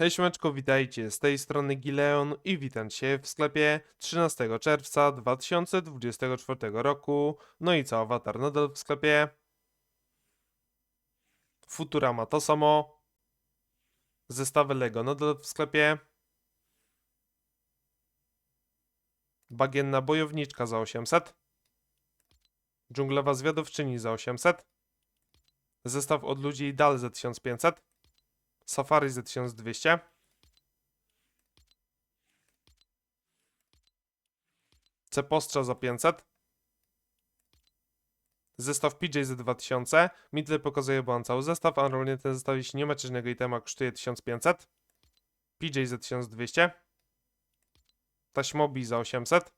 Hej siemeczko, witajcie, z tej strony Gileon i witam Cię w sklepie 13 czerwca 2024 roku. No i co, awatar nadal w sklepie. Futurama to samo. Zestawy Lego nadal w sklepie. Bagienna bojowniczka za 800. Dżunglowa zwiadowczyni za 800. Zestaw od ludzi Dal za 1500. Safari za 1200. Cepostrza za 500. Zestaw PJ za 2000. Mi tyle pokazuje, bo cały zestaw, a normalnie ten zestaw, jeśli nie ma czynnego itema, kosztuje 1500. PJ za 1200. Taśmobi za 800.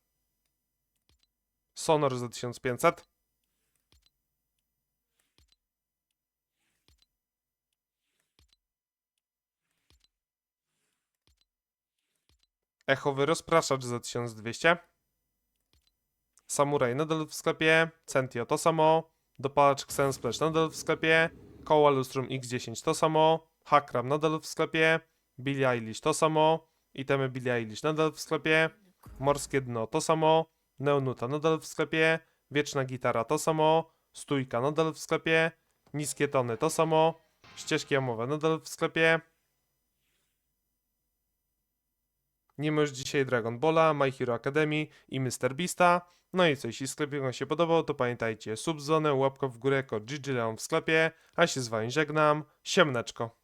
Sonor za 1500. Echowy rozpraszacz za 1200. Samuraj nadal w sklepie. Centio to samo. Dopalacz Xen Splash nadal w sklepie. Koła Lustrum X10 to samo. Hakram nadal w sklepie. Billie Eilish to samo. Itemy Billie Eilish nadal w sklepie. Morskie Dno to samo. Neonuta nadal w sklepie. Wieczna Gitara to samo. Stójka nadal w sklepie. Niskie Tony to samo. Ścieżki jamowe nadal w sklepie. Nie ma już dzisiaj Dragon Balla, My Hero Academy i Mr. Beasta. No i co, jeśli sklep wam się podobał, to pamiętajcie, subzonę, łapkę w górę, kod GG Leon w sklepie, a się z wami żegnam, siemneczko.